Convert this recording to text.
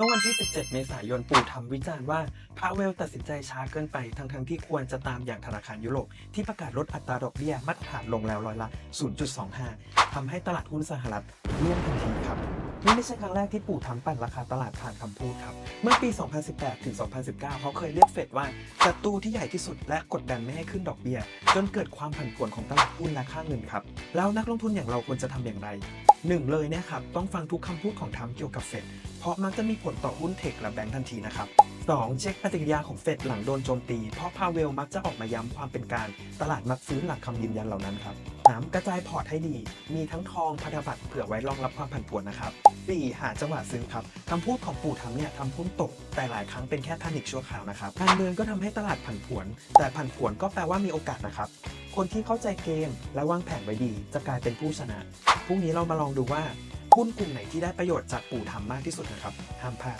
เมื่อวันที่ 17 เมษายน ปู่ทำวิจารณ์ว่าพาเวลตัดสินใจช้าเกินไป ทั้งๆที่ควรจะตามอย่างธนาคารยุโรปที่ประกาศลดอัตราดอกเบี้ยมาตรฐานลงแล้วร้อยละ 0.25 ทำให้ตลาดหุ้นสหรัฐร่วงทันทีครับ นี่ไม่ใช่ครั้งแรกที่ปู่ทั้งปั่นราคาตลาดผ่านคำพูดครับ เมื่อปี 2018 ถึง 2019 เขาเคยเรียกเฟดว่าศัตรูที่ใหญ่ที่สุดและกดดันไม่ให้ขึ้นดอกเบี้ย จนเกิดความผันผวนของตลาดหุ้นและค่าเงินครับ แล้วนักลงทุนอย่างเราควรจะทำอย่างไรหนึ่งเลยเนี่ยครับต้องฟังทุกคำพูดของทรัมป์เกี่ยวกับเฟดเพราะมักจะมีผลต่อหุ้นเทคและแบงก์ทันทีนะครับ 2. เช็คปฏิกิริยาของเฟดหลังโดนโจมตี เพราะพาเวลมักจะออกมาย้ำความเป็นกลารตลาดมักซื้อหลักคำยืนยันเหล่านั้นครับ 3. กระจายพอร์ตให้ดี มีทั้งทองพันธบัตรเผื่อไว้รองรับความผันผวนนะครับ 4. หาจังหวะซื้อครับคำพูดของปู่ทำเนี่ยทำหุ้นตก แต่หลายครั้งเป็นแค่แพนิคชั่วคราวนะครับการเมืองก็ทำให้ตลาดผันผวน แต่ผันผวนก็แปลว่ามีโอกาสนะครับคนที่เข้าใจเกมและวางแผนไว้ดีจะกลายเป็นผู้ชนะพรุ่งนี้เรามาลองดูว่าหุ้นกลุ่มไหนที่ได้ประโยชน์จากปู่ทำมากที่สุดนะครับห้ามพลาด